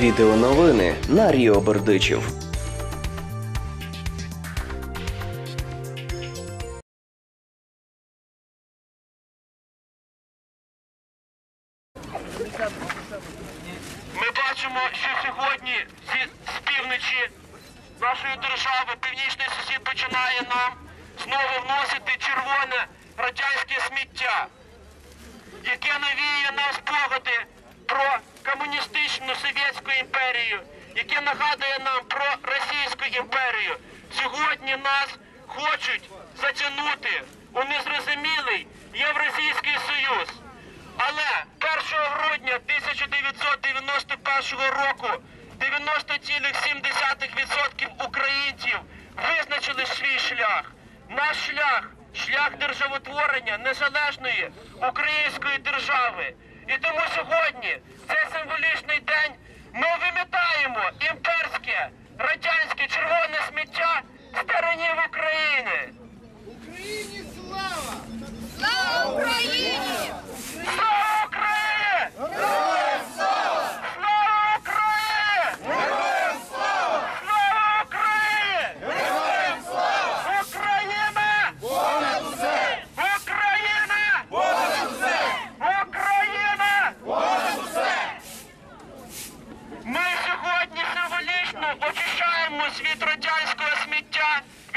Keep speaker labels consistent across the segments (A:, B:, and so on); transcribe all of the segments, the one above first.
A: Відеоновини на Ріо Бердичів.
B: Ми бачимо, що сьогодні зі з півночі нашої держави північний сусід починає нам знову вносити червоне радянське сміття, яке навіює нам спогади про комуністичну совєтську імперію, яке нагадує нам про Російську імперію. Сьогодні нас хочуть затягнути у незрозумілий Євразійський Союз. Але 1 грудня 1991 року 90,7% українців визначили свій шлях. Наш шлях шлях державотворення незалежної української держави. І тому сьогодні, цей символічний день, ми вимітаємо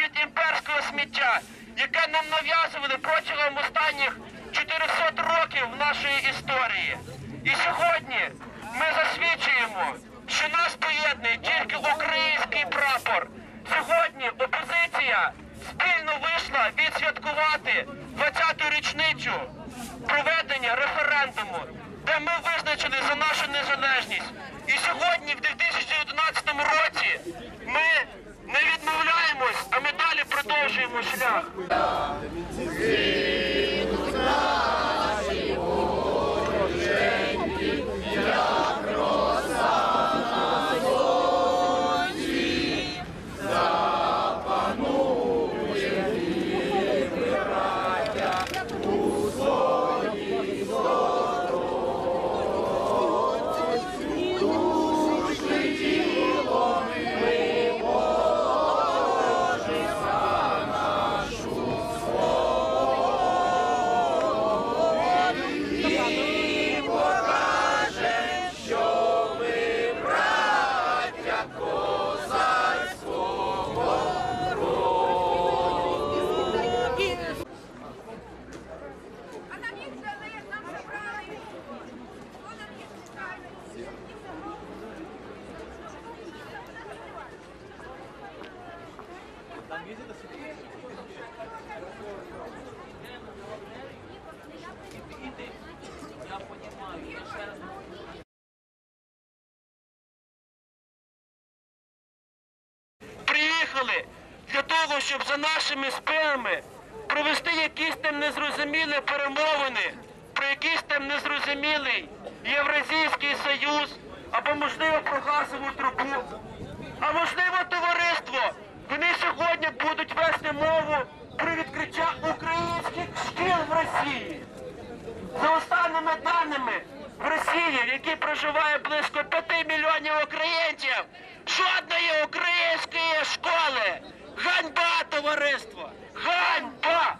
B: від імперського сміття, яке нам нав'язували протягом останніх 400 років нашої історії. І сьогодні ми засвідчуємо, що нас поєднує тільки український прапор. Сьогодні опозиція спільно вийшла відсвяткувати 20-ту річницю проведення референдуму, де ми визначили за нашу
C: Zjednoczona!
B: Приїхали для того, щоб за нашими спинами провести якісь там незрозумілі перемовини, про якийсь там незрозумілий Євразійський Союз або, можливо, про газову трубу. А можливо, товариство, вони сьогодні будуть вести мову про відкриття українських шкіл в Росії. За останніми даними, в Росії, в якій проживає близько 5 мільйонів українців, жодної української школи. Ганьба, товариство! Ганьба!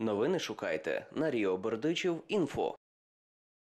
A: Новини шукайте на Ріо Бердичів. Інфо.